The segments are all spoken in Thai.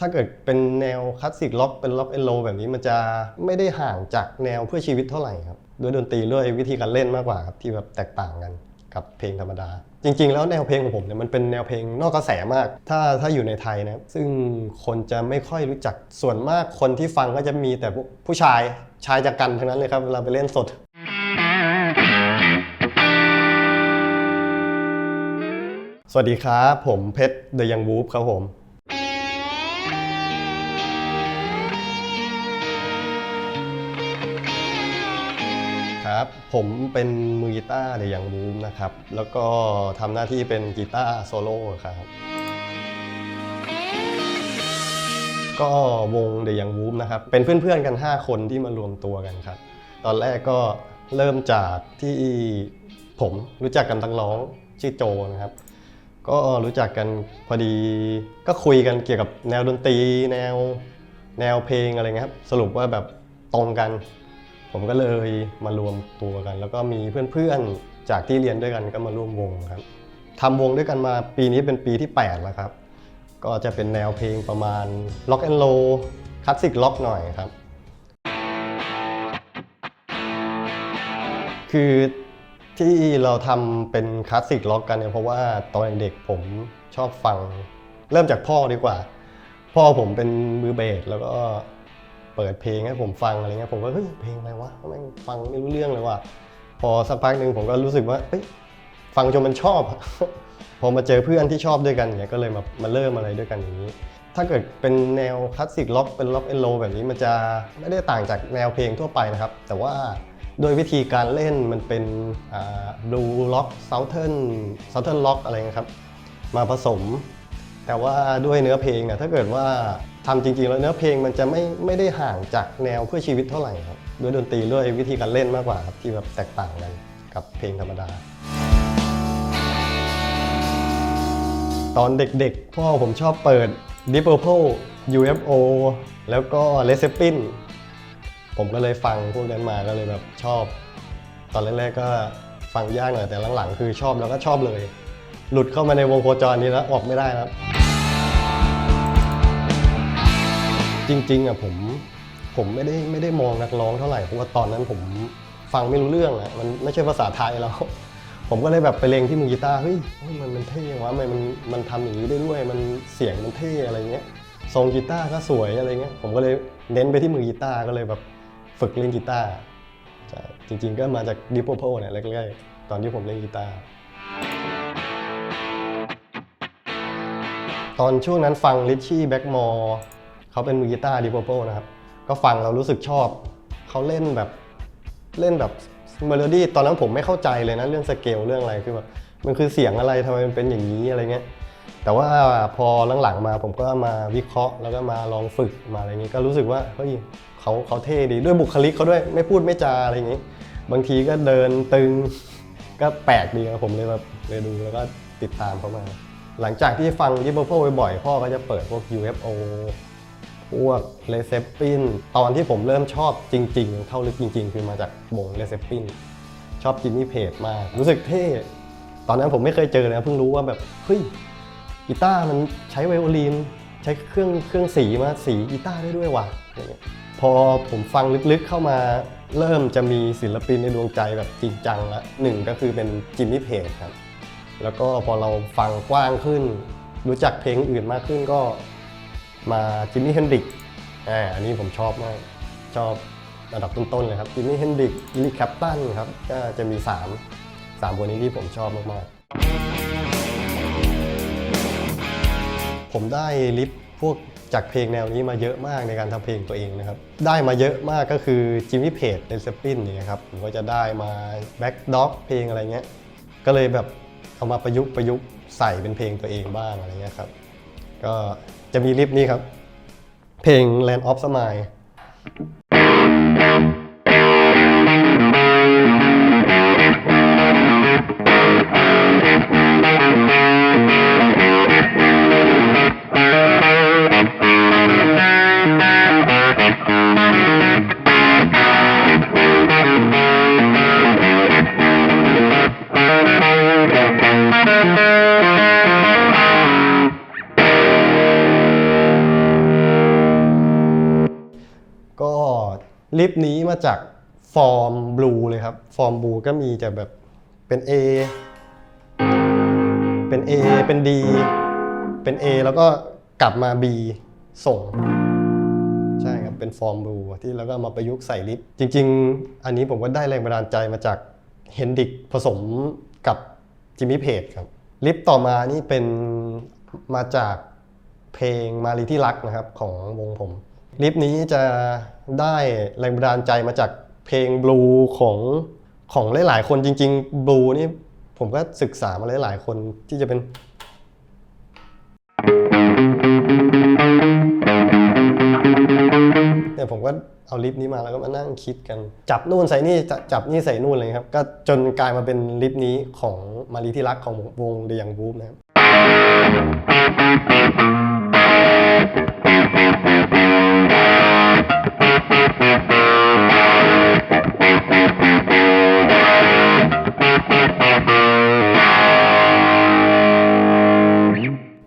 ถ้าเกิดเป็นแนวคลาสสิกล็อกเป็นล็อกเอนโลแบบนี้มันจะไม่ได้ห่างจากแนวเพื่อชีวิตเท่าไหร่ครับด้วยดนตรีด้วยวิธีการเล่นมากกว่าครับที่แบบแตกต่างกันกับเพลงธรรมดา จริง ๆ แล้วแนวเพลงของผมเนี่ยมันเป็นแนวเพลงนอกกระแสมาก ถ้าถ้าอยู่ในไทยนะซึ่งคนจะไม่ค่อยรู้จักส่วนมากคนที่ฟังก็จะมีแต่ผู้ชายชายจากกันทั้งนั้นเลยครับเวลาไปเล่นสดสวัสดีครับ ผมเพชรเดยังวูฟครับผม ผมเป็นมือกีตาร์เดยังวูฟนะครับ แล้วก็ทำหน้าที่เป็นกีตาร์โซโล่ครับ ก็วงเดยังวูฟนะครับ เป็นเพื่อนๆกัน 5 คนที่มารวมตัวกันครับ ตอนแรกก็เริ่มจากที่ผมรู้จักกันตั้งร้องชื่อโจนะครับ ก็รู้จักกันพอดีก็คุยกันเกี่ยวกับแนวดนตรี แนวแนวเพลงอะไรเงี้ยครับ สรุปว่าแบบตรงกัน ผมก็เลยมารวมตัวกัน แล้วก็มีเพื่อนๆจากที่เรียนด้วยกันก็มาร่วมวงครับทำวงด้วยกันมาปีนี้เป็นปีที่ 8 แล้วครับ ก็จะเป็นแนวเพลงประมาณล็อกแอนโลคลาสสิกล็อกหน่อยครับ คือที่เราทำเป็นคลาสสิกล็อกกันเนี่ยเพราะว่าตอนเด็กผมชอบฟัง เริ่มจากพ่อดีกว่า พ่อผมเป็นมือเบสแล้วก็ เปิดเพลงให้ผมฟังอะไรเงี้ยผมก็เฮ้ยเพลงอะไรวะแม่งฟังไม่รู้เรื่องเลยว่ะพอสักพักหนึ่งผมก็รู้สึกว่าเอ้ยฟังจนมันชอบ พอมาเจอเพื่อนที่ชอบด้วยกันเนี่ยก็เลยมามาเริ่มอะไรด้วยกันอย่างนี้ ถ้าเกิดเป็นแนวคลาสสิกล็อกเป็นล็อกเอนโลแบบนี้มันจะไม่ได้ต่างจากแนวเพลงทั่วไปนะครับ แต่ว่าโดยวิธีการเล่นมันเป็นบลูล็อกเซาเทิร์นเซาเทิร์นล็อกอะไรเงี้ยครับ มาผสม แต่ว่าด้วยเนื้อเพลงเนี่ยถ้าเกิดว่า ทำจริงๆ แล้วเนื้อเพลงมันจะไม่ไม่ได้ห่างจากแนวเพื่อชีวิตเท่าไหร่ครับด้วยดนตรีด้วยวิธีการเล่นมากกว่าครับที่แบบแตกต่างกันกับเพลงธรรมดา ตอนเด็กๆ พ่อผมชอบเปิด Deep Purple UFO แล้วก็ Led Zeppelin ผมก็เลยฟังพวกนั้นมาก็เลยแบบชอบ ตอนแรกๆก็ฟังยากหน่อยแต่หลังๆ คือชอบแล้วก็ชอบเลย หลุดเข้ามาในวงโคจรนี้แล้วออกไม่ได้ครับ จริงๆอะผมผมไม่ได้ไม่ได้มองนักร้องเท่าไหร่เพราะว่าตอนนั้นผมฟังไม่รู้เรื่องอะมันไม่ใช่ภาษาไทยแล้ว ผมก็เลยแบบไปเลงที่มือกีตาร์เฮ้ยมันมันเท่วะมันมันมันทำอย่างนี้ได้ด้วย มันเสียงมันเท่อะไรเงี้ยทรงกีตาร์ก็สวยอะไรเงี้ยผมก็เลยเน้นไปที่มือกีตาร์ก็เลยแบบฝึกเล่นกีตาร์ใช่จริงๆก็มาจากดิปโปโพเนี่ยแรกๆตอนที่ผมเล่นกีตาร์ตอนช่วงนั้นฟังลิชชี่แบ็กมอร์ เขาเป็นมือกีตาร์ดิโปโปนะครับ ก็ฟังเรารู้สึกชอบ เขาเล่นแบบเล่นแบบเมโลดี้ตอนนั้นผมไม่เข้าใจเลยนะ เรื่องสเกลเรื่องอะไรคือแบบมันคือเสียงอะไรทำไมมันเป็นอย่างนี้อะไรเงี้ยแต่ว่าพอหลังๆมาผมก็มาวิเคราะห์ แล้วก็มาลองฝึกมาอะไรเงี้ยก็รู้สึกว่าเฮ้ยเขาเขาเท่ดีด้วยบุคลิกเขาด้วยไม่พูดไม่จาอะไรอย่างงี้บางทีก็เดินตึงก็แปลกดีครับผมเลยแบบเลยดูแล้วก็ติดตามเขามา หลังจากที่ฟังยิปโปโพบ่อยๆพ่อก็จะเปิดพวก UFO พวกเลเซปปินตอนที่ผมเริ่มชอบจริง ๆ เข้าลึกจริง ๆ คือมาจากวงเลเซปปินชอบจิมมี่เพจมาก รู้สึกเท่ ตอนนั้นผมไม่เคยเจอเลยนะเพิ่งรู้ว่าแบบ เฮ้ยกีตาร์มันใช้ไวโอลินใช้เครื่องเครื่องสีมาสีกีตาร์ได้ด้วยว่ะอะไรเงี้ยพอผมฟังลึกๆเข้ามาเริ่มจะมีศิลปินในดวงใจแบบจริงจังละหนึ่งก็คือเป็นจิมมี่เพจครับ แล้วก็พอเราฟังกว้างขึ้น รู้จักเพลงอื่นมากขึ้นก็ มาจิมมี่เฮนดิกอ่าอันนี้ผมชอบมาก ชอบระดับต้นๆเลยครับจิมมี่เฮนดิกอีลิคแคปตันครับก็จะมี 3 3คนนี้ที่ผมชอบมากๆ ผมได้ลิฟพวกจากเพลงแนวนี้มาเยอะมากในการทำเพลงตัวเองนะครับ ได้มาเยอะมากก็คือจิมมี่เพจเดนเซปินอย่างเงี้ยครับผมก็จะได้มาแบ็กด็อกเพลงอะไรเงี้ย ก็เลยแบบเอามาประยุกต์ประยุกต์ใส่เป็นเพลงตัวเองบ้างอะไรเงี้ยครับ ก็ จะมีลิฟต์นี้ครับ เพลง Land of Smile「 ลิฟต์นี้มาจากฟอร์มบลูเลยครับ ฟอร์มบลูก็มีแต่แบบเป็น A เป็น A เป็น D เป็น A แล้วก็กลับมา B ส่ง ใช่ครับ เป็นฟอร์มบลูที่แล้วก็มาประยุกต์ใส่ลิฟต์จริง ๆ อันนี้ผมก็ได้แรงบันดาลใจมาจากเฮนดิกผสมกับจิมมี่เพจครับ ลิฟต์ต่อมานี่เป็นมาจากเพลงมารีที่รักนะครับของวงผม ลิฟต์นี้จะได้แรงบันดาลใจมาจากเพลงบลูของของหลายๆคนจริงๆบลูนี่ผมก็ศึกษามาหลายๆคนที่จะเป็นเนี่ยผมก็เอาลิฟต์นี้มาแล้วก็มานั่งคิดกัน จับนู่นใส่นี่จะจับนี่ใส่นู่นเลยครับ ก็จนกลายมาเป็นลิฟต์นี้ของมารีที่รักของวงเดียงบูฟนะครับ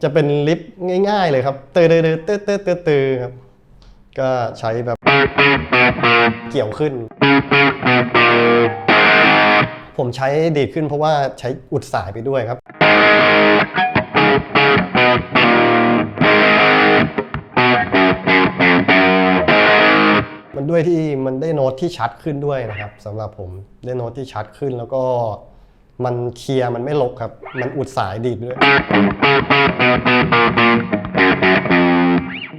จะเป็นลิฟต์ง่ายๆเลยครับเตอเตอเตอเตอเตอเตอเตอครับ ก็ใช้แบบเกี่ยวขึ้น ผมใช้ดีดขึ้นเพราะว่าใช้อุดสายไปด้วยครับมันด้วยที่มันได้โน้ตที่ชัดขึ้นด้วยนะครับสำหรับผมได้โน้ตที่ชัดขึ้นแล้วก็ มันเคลียร์มันไม่ลกครับ มันอุดสายดีดด้วย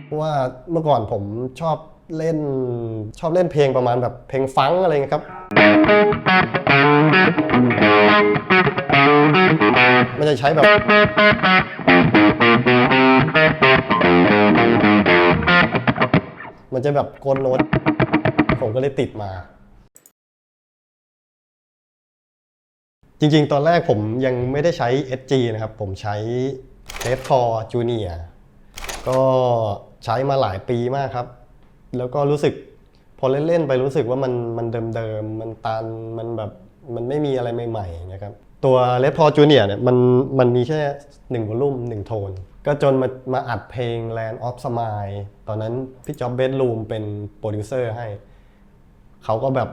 เพราะว่าเมื่อก่อนผมชอบเล่นชอบเล่นเพลงประมาณแบบเพลงฟังอะไรเงี้ยครับ มันจะใช้แบบ มันจะแบบโกนโน้ตผมก็เลยติดมา จริงๆ ตอนแรกผมยังไม่ได้ใช้ SG นะครับ ผมใช้ Red 4 Junior ก็ใช้มาหลายปีมากครับ แล้วก็รู้สึกพอเล่นๆไปรู้สึกว่ามันมันเดิมๆ มันตัน มันแบบมันไม่มีอะไรใหม่ๆนะครับ ตัว Red Paul Junior เนี่ยมันมันมีแค่หนึ่งวอลลุ่มหนึ่งโทน ก็จนมามาอัดเพลง Land of Smile ตอนนั้นพี่จ๊อบเบดรูมเป็นโปรดิวเซอร์ให้ เขาก็แบบ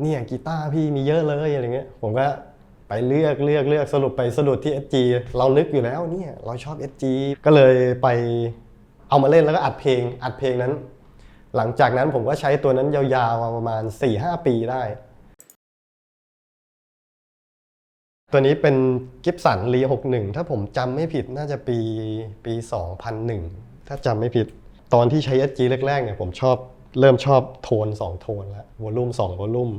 เนี่ยกีตาร์พี่มีเยอะเลยอะไรเงี้ย ผมก็ ไปเลือกเลือกเลือกสรุปไปสรุปที่ SG เรานึกอยู่แล้วเนี่ยเราชอบ SG ก็เลยไปเอามาเล่นแล้วก็อัดเพลง อัดเพลงนั้น หลังจากนั้นผมก็ใช้ตัวนั้นยาวๆประมาณ 4-5 ปีได้ ตัวนี้เป็นกิฟสันรี61 ถ้าผมจำไม่ผิดน่าจะปีปี 2001 ถ้าจำไม่ผิด ตอนที่ใช้ SG แรกๆเนี่ยผมชอบเริ่มชอบโทน 2 โทนแล้ววอลลุ่ม2วอลลุ่ม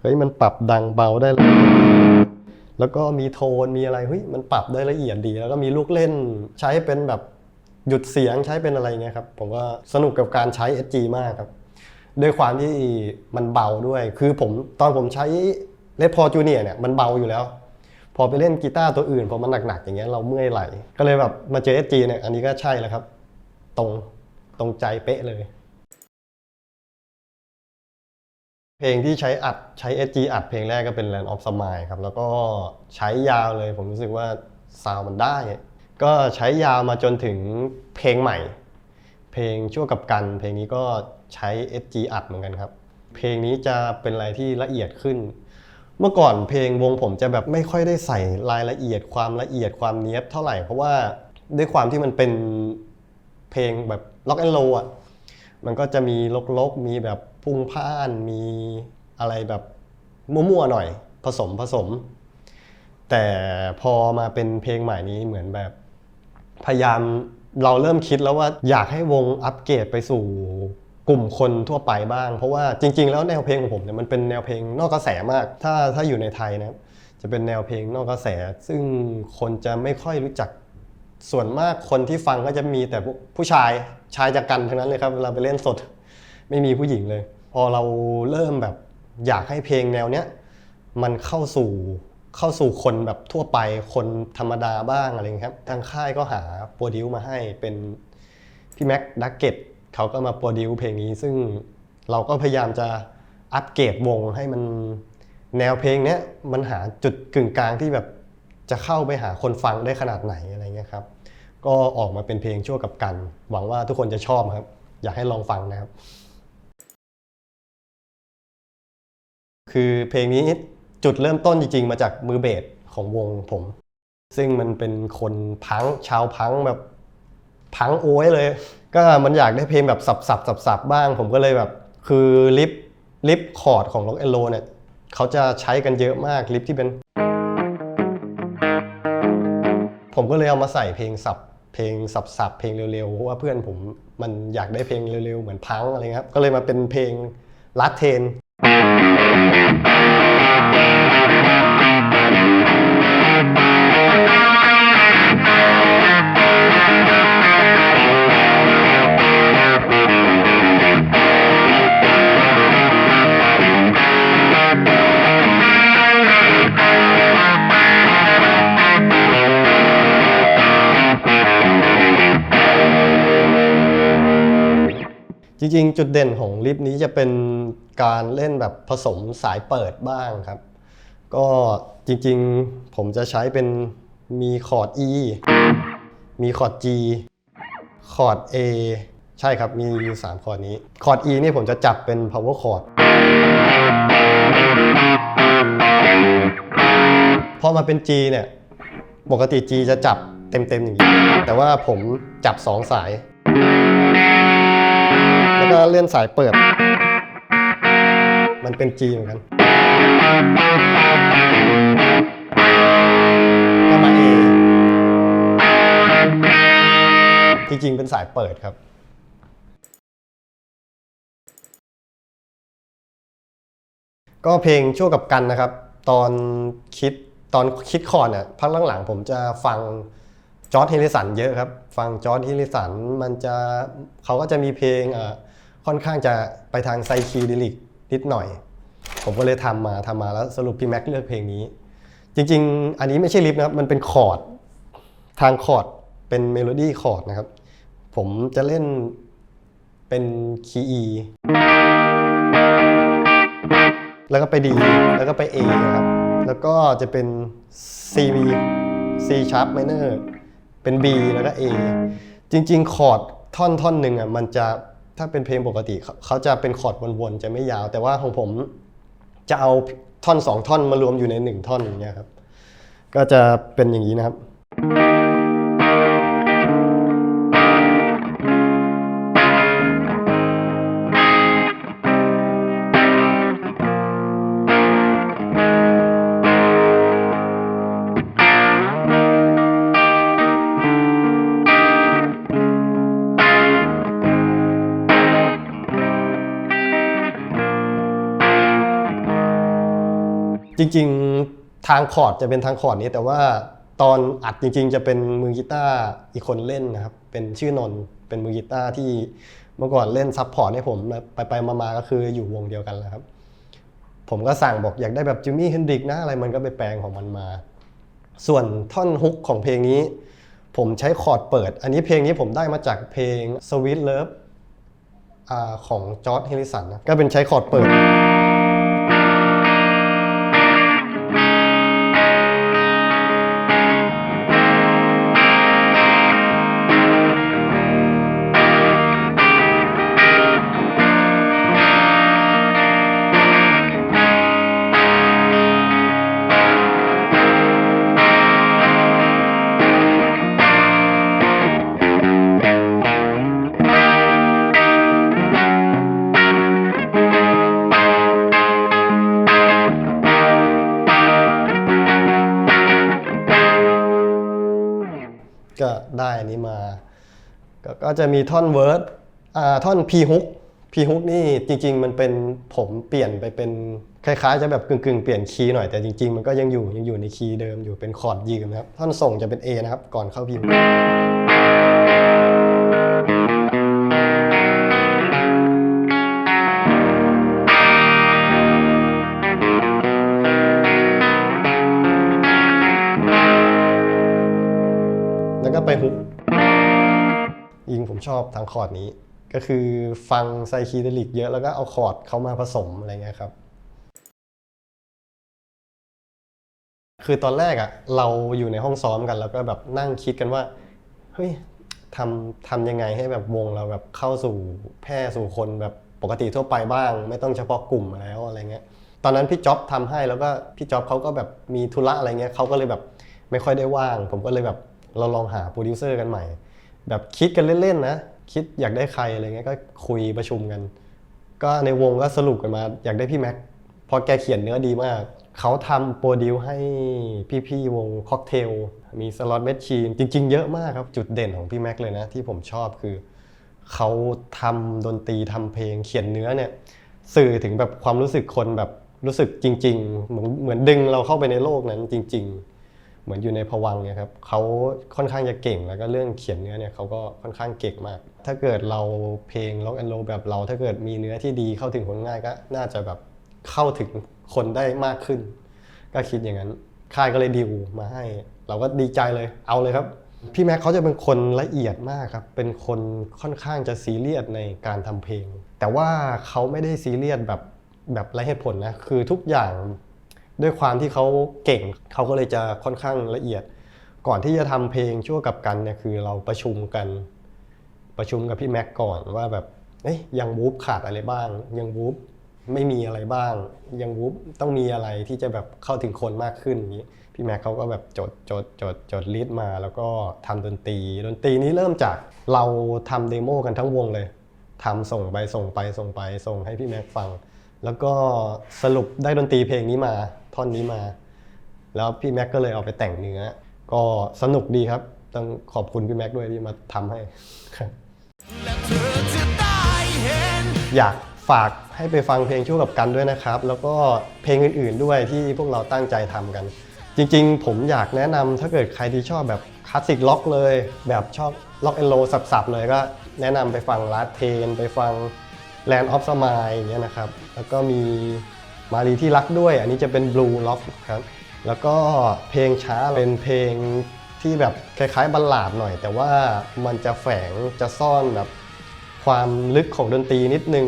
เฮ้ยมันปรับดังเบาได้แล้ว แล้วก็มีโทนมีอะไรเฮ้ยมันปรับได้ละเอียดดี แล้วก็มีลูกเล่นใช้เป็นแบบหยุดเสียงใช้เป็นอะไรเงี้ยครับผมก็สนุกกับการใช้ SG มากครับด้วยความที่มันเบาด้วย คือผมตอนผมใช้เลดพอจูเนียเนี่ยมันเบาอยู่แล้ว พอไปเล่นกีตาร์ตัวอื่นพอมันหนักๆอย่างเงี้ยเราเมื่อยไหล ก็เลยแบบมาเจอ SG เนี่ยอันนี้ก็ใช่แล้วครับ ตรงตรงใจเป๊ะเลย เพลงที่ใช้อัดใช้ SG อัดเพลงแรกก็เป็น Land of Smile ครับ แล้วก็ใช้ยาวเลยผมรู้สึกว่าซาวมันได้ ก็ใช้ยาวมาจนถึงเพลงใหม่ เพลงชั่วกับกัน เพลงนี้ก็ใช้ SG อัดเหมือนกันครับ เพลงนี้จะเป็นอะไรที่ละเอียดขึ้น เมื่อก่อนเพลงวงผมจะแบบไม่ค่อยได้ใส่รายละเอียดความละเอียดความเนี้ยบเท่าไหร่เพราะว่าด้วยความที่มันเป็นเพลงแบบล็อกแอนโลอะ มันก็จะมีลกๆ มีแบบพุ่งพ่าน มีอะไรแบบมั่วๆหน่อย ผสมผสม แต่พอมาเป็นเพลงใหม่นี้เหมือนแบบ พยายามเราเริ่มคิดแล้วว่าอยากให้วงอัปเกรดไปสู่กลุ่มคนทั่วไปบ้าง เพราะว่าจริง ๆ แล้วแนวเพลงของผมเนี่ยมันเป็นแนวเพลงนอกกระแสมาก ถ้าถ้าอยู่ในไทยนะจะเป็นแนวเพลงนอกกระแส ซึ่งคนจะไม่ค่อยรู้จัก ส่วนมากคนที่ฟังก็จะมีแต่ผู้ชายชายจากกันทั้งนั้นเลยครับเวลาไปเล่นสดไม่มีผู้หญิงเลย พอเราเริ่มแบบอยากให้เพลงแนวเนี้ยมันเข้าสู่เข้าสู่คนแบบทั่วไปคนธรรมดาบ้างอะไรอย่างเงี้ยครับทางค่ายก็หาโปรดิวมาให้เป็นพี่แม็กดักเก็ตเขาก็มาโปรดิวเพลงนี้ ซึ่งเราก็พยายามจะอัปเกรดวงให้มันแนวเพลงเนี้ยมันหาจุดกึ่งกลางที่แบบ จะเข้าไปหาคนฟังได้ขนาดไหนอะไรเงี้ยครับ ก็ออกมาเป็นเพลงชั่วกับกัน หวังว่าทุกคนจะชอบครับ อยากให้ลองฟังนะครับ คือเพลงนี้จุดเริ่มต้นจริง ๆ มาจากมือเบสของวงผม ซึ่งมันเป็นคนพังชาวพังแบบพังโอ้ยเลย ก็มันอยากได้เพลงแบบสับสับสับสับบ้าง ผมก็เลยแบบ คือลิฟลิฟคอร์ดของล็อกเอโลเนี่ยเขาจะใช้กันเยอะมากลิฟที่เป็น ผมก็เลยเอามาใส่เพลงสับเพลงสับๆเพลงเร็วๆเพราะว่าเพื่อนผมมันอยากได้เพลงเร็วๆเหมือนพังอะไรเงี้ยครับก็เลยมาเป็นเพลงลัดเทน จริงๆ จุดเด่นของลิฟต์นี้จะเป็นการเล่นแบบผสมสายเปิดบ้างครับ ก็จริงๆผมจะใช้เป็นมีคอร์ด E มีคอร์ด G คอร์ด A ใช่ครับมีอยู่สามคอร์ดนี้ คอร์ด E นี่ผมจะจับเป็น power chord พอมาเป็น G เนี่ย ปกติ G จะจับเต็มๆอย่างนี้ แต่ว่าผมจับ 2 สาย แล้วเลื่อนสายเปิด มันเป็น G เหมือนกันก็มา A จริงๆ เป็นสายเปิดครับก็เพลงชั่วกับกันนะครับ ตอนคิดตอนคิดคอร์ดเนี่ยพักหลังๆผมจะฟังจอร์ดฮิลิสันเยอะครับ ฟังจอร์ดฮิลิสันมันจะเขาก็จะมีเพลงอะ ค่อนข้างจะไปทางไซคิดิลิกนิดหน่อย ผมก็เลยทำมาทำมาแล้วสรุปพี่แม็กเลือกเพลงนี้ จริง ๆ อันนี้ไม่ใช่ลิฟนะครับ มันเป็นคอร์ดทางคอร์ดเป็นเมโลดี้คอร์ดนะครับ ผมจะเล่นเป็นคีย์ E แล้วก็ไป D แล้วก็ไป A ครับ แล้วก็จะเป็น C B C sharp minor เป็น B แล้วก็ A จริง ๆ คอร์ดท่อนท่อนหนึ่งอะมันจะ ถ้าเป็นเพลงปกติเขาจะเป็นคอร์ดวนๆจะไม่ยาว แต่ว่าของผมจะเอาท่อนสองท่อนมารวมอยู่ในหนึ่งท่อนอย่างเงี้ยครับ ก็จะเป็นอย่างนี้นะครับ จริงๆทางคอร์ดจะเป็นทางคอร์ดนี้แต่ว่าตอนอัดจริง ๆ จะเป็นมือกีตาร์อีกคนเล่นนะครับ เป็นชื่อนนเป็นมือกีตาร์ที่เมื่อก่อนเล่นซับพอร์ตให้ผมไปไปๆมาๆก็คืออยู่วงเดียวกันแล้วครับ ผมก็สั่งบอกอยากได้แบบจิมมี่เฮนดริกนะอะไรมันก็ไปแปลงของมันมา ส่วนท่อนฮุกของเพลงนี้ ผมใช้คอร์ดเปิด อันนี้เพลงนี้ผมได้มาจากเพลง Sweet Love อของจอร์ดเฮลิสันนะก็เป็นใช้คอร์ดเปิด ได้อันนี้มากก็จะมีท่อนเวิร์ดท่อนพีฮุกพีฮุกนี่จริง ๆ มันเป็นผมเปลี่ยนไปเป็นคล้ายๆ จะแบบกึ่งๆ เปลี่ยนคีย์หน่อยแต่จริง ๆ มันก็ยังอยู่ยังอยู่ในคีย์เดิมอยู่เป็นคอร์ดยืมนะครับ ท่อนส่งจะเป็น A นะครับ ก่อนเข้าพีฮุก ก็ไปฮุกยิงผมชอบทางคอร์ดนี้ ก็คือฟังไซคีเดลิกเยอะแล้วก็เอาคอร์ดเขามาผสมอะไรเงี้ยครับ คือตอนแรกอะ่ะเราอยู่ในห้องซ้อมกันแล้วก็แบบนั่งคิดกันว่าเฮ้ยทำทำยังไงให้แบบวงเราแบบเข้าสู่แพร่สู่คนแบบปกติทั่วไปบ้าง ไม่ต้องเฉพาะกลุ่มแล้วอะไรเงี้ยตอนนั้นพี่จ๊อบทำให้แล้วก็พี่จ๊อบเขาก็แบบมีธุระอะไรเงี้ยเขาก็เลยแบบไม่ค่อยได้ว่าง ผมก็เลยแบบ เราลองหาโปรดิวเซอร์กันใหม่ แบบคิดกันเล่นๆนะ คิดอยากได้ใครอะไรเงี้ยก็คุยประชุมกัน ก็ในวงก็สรุปกันมา อยากได้พี่แม็กพราะแกเขียนเนื้อดีมาก เขาทำโปรดิวให้พี่ๆวงค็อกเทลมีสล็อตแมชชีนจริง ๆ เยอะมากครับจุดเด่นของพี่แม็กเลยนะ ที่ผมชอบคือ เขาทำดนตรีทำเพลงเขียนเนื้อเนี่ยสื่อถึงแบบความรู้สึกคนแบบรู้สึกจริง ๆ เหมือนเหมือนดึงเราเข้าไปในโลกนั้นจริง ๆ เหมือนอยู่ในภวังเนี่ยครับเขาค่อนข้างจะเก่งแล้วก็เรื่องเขียนเนื้อเนี่ยเขาก็ค่อนข้างเก่งมาก ถ้าเกิดเราเพลงล็อกแอนโลแบบเรา ถ้าเกิดมีเนื้อที่ดีเข้าถึงคนง่ายก็น่าจะแบบเข้าถึงคนได้มากขึ้น ก็คิดอย่างนั้นค่ายก็เลยดิวมาให้ เราก็ดีใจเลยเอาเลยครับ พี่แม็กเขาจะเป็นคนละเอียดมากครับ เป็นคนค่อนข้างจะซีเรียสในการทำเพลง แต่ว่าเขาไม่ได้ซีเรียสแบบแบบไรเหตุผลนะคือทุกอย่าง ด้วยความที่เขาเก่งเขาก็เลยจะค่อนข้างละเอียด ก่อนที่จะทำเพลงชั่วกับกันเนี่ยคือเราประชุมกัน ประชุมกับพี่แม็กก่อนว่าแบบเอ้ยยังวูฟขาดอะไรบ้าง ยังวูฟไม่มีอะไรบ้าง ยังวูฟต้องมีอะไรที่จะแบบเข้าถึงคนมากขึ้นอย่างนี้พี่แม็กเขาก็แบบจดจดจดจดลิสต์มาแล้วก็ทำดนตรีดนตรีนี้เริ่มจากเราทำเดโมกันทั้งวงเลยทำส่งไปส่งไปส่งไปส่งให้พี่แม็กฟัง แล้วก็สรุปได้ดนตรีเพลงนี้มา ท่อนนี้มา แล้วพี่แม็กก็เลยเอาไปแต่งเนื้อ ก็สนุกดีครับ ต้องขอบคุณพี่แม็กด้วยที่มาทำให้ครับอยากฝากให้ไปฟังเพลงชั่วกับกันด้วยนะครับ แล้วก็เพลงอื่นๆด้วยที่พวกเราตั้งใจทำกัน จริงๆ ผมอยากแนะนำถ้าเกิดใครที่ชอบแบบคลาสสิกล็อกเลย แบบชอบล็อกแอนโลสับๆเลยก็แนะนำไปฟังลาเทน ไปฟัง Land of s m i l e อย่างเงี้ยนะครับ แล้วก็มี มารีที่รักด้วย อันนี้จะเป็น Blue Lock ครับ แล้วก็เพลงช้าเป็นเพลงที่แบบคล้ายๆบัลลาดหน่อย แต่ว่ามันจะแฝงจะซ่อนแบบความลึกของดนตรีนิดนึง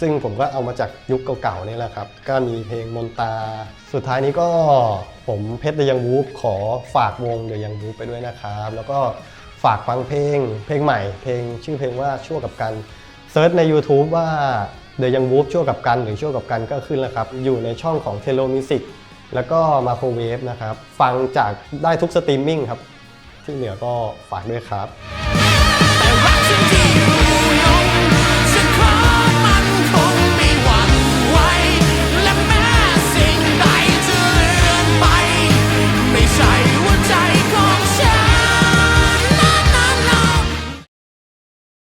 ซึ่งผมก็เอามาจากยุคเก่าๆนี่แหละครับ ก็มีเพลงมนตา สุดท้ายนี้ก็ผมเพชรเดยังวูฟขอฝากวงเดยังวูฟไปด้วยนะครับ แล้วก็ฝากฟังเพลงเพลงใหม่ เพลงชื่อเพลงว่าชั่วกับกันเซิร์ชใน YouTube ว่า เดยังวูฟชั่วกับกันหรือชั่วกับกันก็ขึ้นแล้วครับ อยู่ในช่องของเทโลมิสิกแล้วก็มาโครเวฟนะครับ ฟังจากได้ทุกสตรีมมิ่งครับ ที่เหนือก็ฝากด้วยครับ